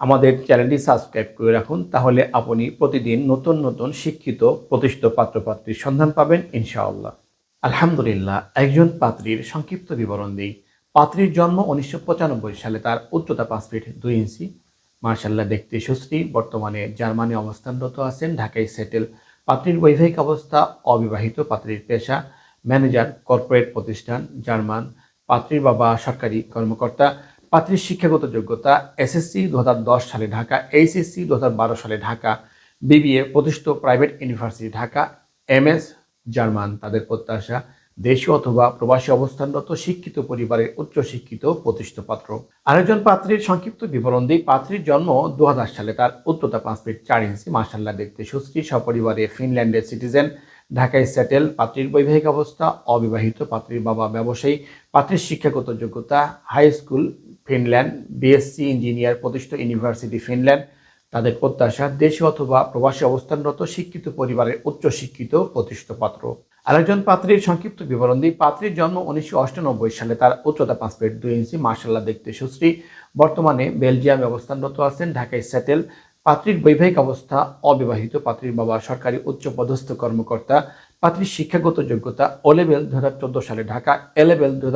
আমাদের চ্যানেলটি সাবস্ক্রাইব করে রাখুন, তাহলে আপনি প্রতিদিন নতুন নতুন শিক্ষিত, প্রতিষ্ঠিত পাত্রপাত্রীর সন্ধান পাবেন, ইনশাআল্লাহ। আলহামদুলিল্লাহ, একজন পাত্রীর সংক্ষিপ্ত বিবরণ দিই। পাত্রীর জন্ম উনিশশো পঁচানব্বই সালে, তার উচ্চতা পাঁচ ফিট দুই ইঞ্চি। মার্শাল্লাহ দেখতে সুশ্রী, বর্তমানে জার্মানি অবস্থানরত আছেন, ঢাকায় সেটেল। পাত্রীর বৈবাহিক অবস্থা, অবিবাহিত পাত্রীর পেশা, ম্যানেজার, কর্পোরেট প্রতিষ্ঠান, জার্মান। পাত্রীর বাবা সরকারি কর্মকর্তা পাত্রীর শিক্ষাগত যোগ্যতা এসএসসি দু হাজার দশ সালে ঢাকা, এইচএসসি দু সালে ঢাকা, বিবিএ প্রতিষ্ঠিত private university Dhaka, MS German, তাদের প্রত্যাশা দেশীয় অথবা প্রবাসী অবস্থানরত শিক্ষিত পরিবারের উচ্চশিক্ষিত প্রতিষ্ঠিত পাত্র। আরেকজন পাত্রীর সংক্ষিপ্ত বিবরণ দিই। পাত্রীর জন্ম দু হাজার সালে, তার উচ্চতা পাঁচ ফিট চার ইঞ্চি মার্শাল্লাহ দেখতে সুশ্রী সপরিবারে ফিনল্যান্ডের সিটিজেন। ঢাকায় সেটেল, পাত্রীর বৈবাহিক অবস্থা, অবিবাহিত পাত্রীর বাবা ব্যবসায়ী, পাত্রীর শিক্ষাগত যোগ্যতা, high school Finland BSc engineer প্রতিষ্ঠিত ইউনিভার্সিটি ফিনল্যান্ড তাদের প্রত্যাশা দেশে অথবা প্রবাসী অবস্থানরত শিক্ষিত পরিবারের উচ্চ শিক্ষিত প্রতিষ্ঠিত পাত্র। আরেকজন পাত্রীর সংক্ষিপ্ত বিবরণ দিই। পাত্রীর জন্ম উনিশশো অষ্টানব্বই সালে। তার উচ্চতা পাঁচ ফিট দুই ইঞ্চি। মার্শাল্লাহ দেখতে সুশ্রী। বর্তমানে বেলজিয়ামে অবস্থানরত আছেন। ঢাকায় সেটেল। পাত্রীর বৈবাহিক অবস্থা অবিবাহিত। পাত্রীর বাবা সরকারি উচ্চ পদস্থ কর্মকর্তা। পাত্রীর শিক্ষাগত যোগ্যতা ও লেভেল দু হাজার চোদ্দ সালে ঢাকা। এ লেভেল দু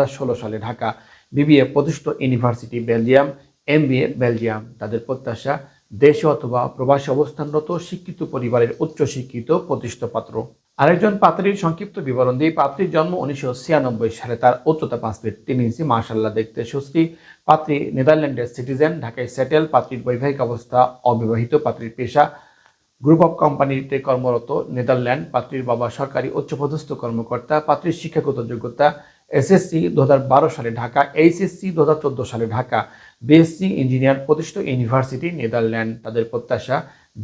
সালে ঢাকা। বিবিএ প্রতিষ্ঠিত ইউনিভার্সিটি বেলজিয়াম এমবিএ বেলজিয়াম তাদের প্রত্যাশা দেশে অথবা প্রবাসী অবস্থানরত শিক্ষিত পরিবারের উচ্চ শিক্ষিত প্রতিষ্ঠিত পাত্র। আরেকজন পাত্রীর সংক্ষিপ্ত বিবরণ দিয়ে পাত্রীর জন্ম উনিশশো ছিয়ানব্বই, সালে তার উচ্চতা পাঁচ ফিট তিন ইঞ্চি মার্শাল্লাহ দেখতে সুশ্রী পাত্রী নেদারল্যান্ডের সিটিজেন, ঢাকায় সেটেল, পাত্রীর বৈবাহিক অবস্থা অবিবাহিত, পাত্রীর পেশা গ্রুপ অফ কোম্পানিতে কর্মরত, নেদারল্যান্ড, পাত্রীর বাবা সরকারি উচ্চপদস্থ কর্মকর্তা, পাত্রীর শিক্ষাগত যোগ্যতা এসএসসি দু হাজার বারো সালে ঢাকা, এইচএসসি দু সালে ঢাকা, বিএসসি ইঞ্জিনিয়ার প্রতিষ্ঠিত ইউনিভার্সিটি নেদারল্যান্ড। তাদের প্রত্যাশা,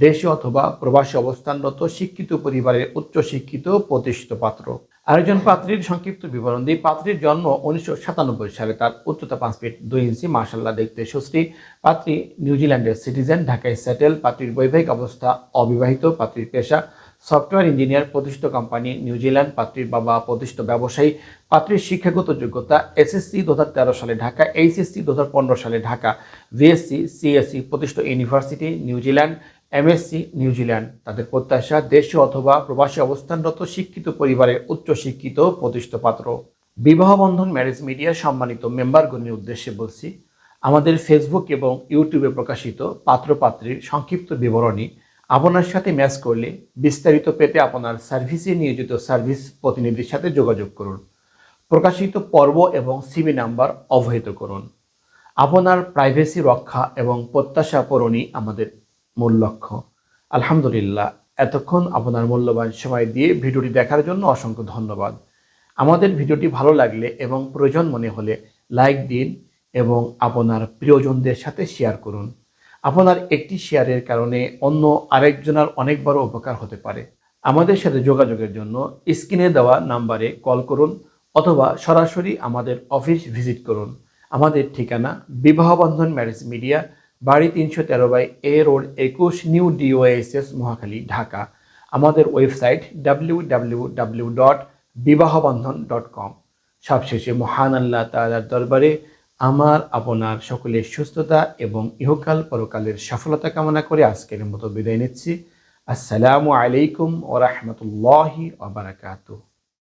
দেশে অথবা প্রবাসী অবস্থানরত শিক্ষিত পরিবারের উচ্চ শিক্ষিত প্রতিষ্ঠিত পাত্র। আরেকজন পাত্রীর সংক্ষিপ্ত বিবরণ দিই। পাত্রীর জন্ম উনিশশো সাতানব্বই সালে। তার উচ্চতা পাঁচ ফিট দুই ইঞ্চি মার্শাল্লাহ দেখতে সুশ্রী। পাত্রী নিউজিল্যান্ডের সিটিজেন, ঢাকায় সেটেল। পাত্রীর বৈবাহিক অবস্থা অবিবাহিত। পাত্রীর পেশা সফটওয়্যার ইঞ্জিনিয়ার, প্রতিষ্ঠিত কোম্পানি নিউজিল্যান্ড পাত্রীর বাবা, প্রতিষ্ঠিত ব্যবসায়ী, পাত্রীর শিক্ষাগত যোগ্যতা, এসএসসি দু তেরো সালে ঢাকা, এইচএসসি দু হাজার পনেরো সালে ঢাকা, ভিএসসি, সিএসসি, প্রতিষ্ঠিত university New Zealand MSc New Zealand তাদের প্রত্যাশা দেশে অথবা প্রবাসী অবস্থানরত, শিক্ষিত পরিবারের উচ্চ শিক্ষিত, প্রতিষ্ঠিত পাত্র। বিবাহ বন্ধন ম্যারেজ মিডিয়া সম্মানিত মেম্বারগণের উদ্দেশ্যে বলছি, আমাদের ফেসবুক এবং ইউটিউবে প্রকাশিত পাত্রপাত্রীর সংক্ষিপ্ত বিবরণী আপনার সাথে ম্যাচ করলে বিস্তারিত পেতে আপনার সার্ভিসে নিয়োজিত সার্ভিস প্রতিনিধির সাথে যোগাযোগ করুন। প্রকাশিত পর্ব এবং সিবি নাম্বার অবহিত করুন। আপনার প্রাইভেসি রক্ষা এবং প্রত্যাশা পূরণই আমাদের মূল লক্ষ্য। আলহামদুলিল্লাহ, এতক্ষণ আপনার মূল্যবান সময় দিয়ে ভিডিওটি দেখার জন্য অসংখ্য ধন্যবাদ। আমাদের ভিডিওটি ভালো লাগলে এবং প্রয়োজন মনে হলে লাইক দিন এবং আপনার প্রিয়জনদের সাথে শেয়ার করুন। আপনার একটি শেয়ারের কারণে অন্য আরেকজনের অনেক বড় উপকার হতে পারে। আমাদের সাথে যোগাযোগের জন্য স্ক্রিনে দেওয়া নাম্বারে কল করুন অথবা সরাসরি আমাদের অফিস ভিজিট করুন। আমাদের ঠিকানা বিবাহবন্ধন ম্যারেজ মিডিয়া, বাড়ি তিনশো তেরো বাই এ রোড একুশ নিউ ডিওএসএস মহাখালী, ঢাকা। আমাদের website W W W dot Bibahabandhan dot com. সবশেষে মহান আল্লাহ তালার দরবারে আমার, আপনার সকলের সুস্থতা এবং ইহকাল পরকালের সফলতা কামনা করে আজকের মতো বিদায় নিচ্ছি। আসসালামু আলাইকুম ও রহমতুল্লাহি ওবরাকাতুহ